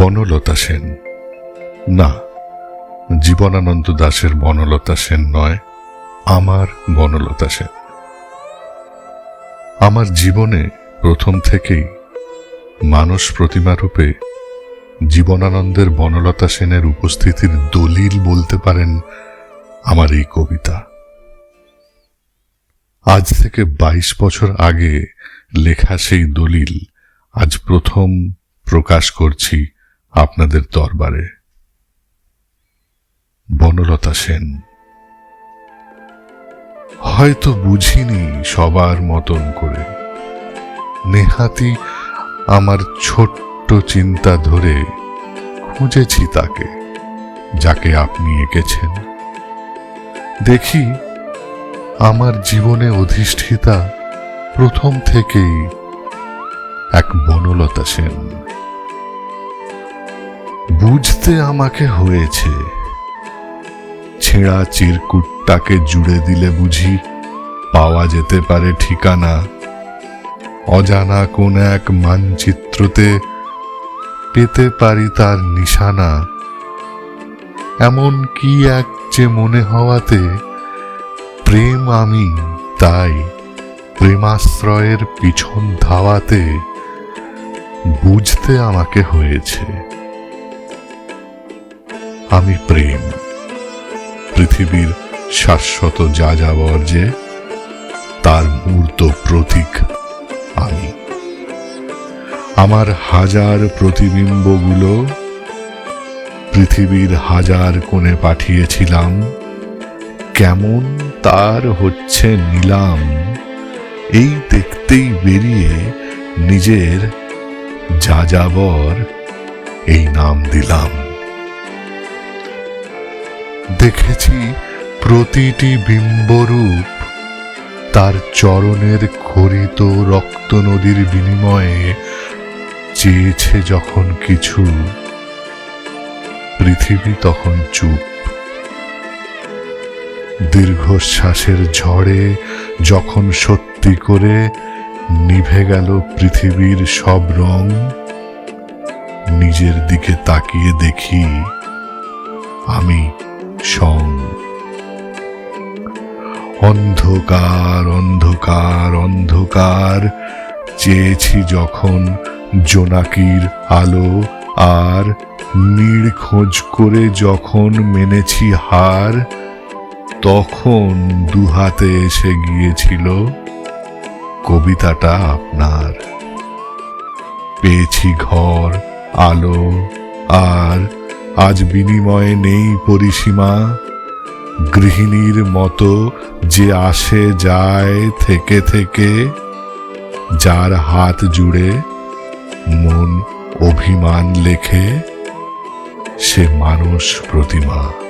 বনলতা সেন। না, জীবনানন্দ দাশের বনলতা সেন নয়, আমার বনলতা সেন। আমার জীবনে প্রথম থেকেই মানস প্রতিমা রূপে জীবনানন্দের বনলতা সেনের উপস্থিতির দলিল বলতে পারেন আমার এই কবিতা। আজ থেকে বাইশ বছর আগে লেখা সেই দলিল আজ প্রথম প্রকাশ করছি আপনাদের দরবারে। বনলতা সেন, হয়তো বুঝিনি সবার মতন করে। নেহাতি আমার ছোট্ট চিন্তা ধরে খুঁজেছি তাকে, যাকে আপনি এঁকেছেন। দেখি, আমার জীবনে অধিষ্ঠিতা প্রথম থেকেই এক বনলতা সেন। বুঝতে আমাকে হয়েছে। ছেঁড়া চিরকুটটাকে জুড়ে দিলে বুঝি পাওয়া যেতে পারে ঠিকানা। অজানা কোন এক মানচিত্রতে পেতে পারি তার নিশানা। এমন কি এক যে মনে হওয়াতে প্রেম আমি তাই প্রেমাশ্রয়ের পিছন ধাওয়াতে বুঝতে আমাকে হয়েছে। আমি প্রেম। পৃথিবীর শাশ্বত যাযাবর যে, তার মূর্ত প্রতীক আমি। আমার হাজার প্রতিবিম্বগুলো পৃথিবীর হাজার কোণে পাঠিয়েছিলাম। কেমন তার হচ্ছে নিলাম, এই দেখতেই বেরিয়ে নিজের যাযাবর এই নাম দিলাম। দেখেছি প্রতিটি বিম্বরূপ। তার চরণের খরিত রক্ত নদীর বিনিময়ে চেয়েছে যখন কিছু। পৃথিবী তখন চুপ। দীর্ঘশ্বাসের ঝড়ে যখন সত্যি করে নিভে গেল পৃথিবীর সব রং, নিজের দিকে তাকিয়ে দেখি আমি সং। অন্ধকার অন্ধকার অন্ধকার, চেয়েছি যখন জোনাকির আলো, আর নীড় খোঁজ করে যখন মেনেছি হার, তখন দুহাতে এসে গিয়েছিল কবিতাটা আপনার। পেয়েছি ঘর, আলো, আর আজ বিনিময়ে নেই পরিসীমা। গৃহিণীর মতো যে আসে যায় থেকে থেকে, যার হাত জুড়ে মন অভিমান লেখে, সে মানুষ প্রতিমা।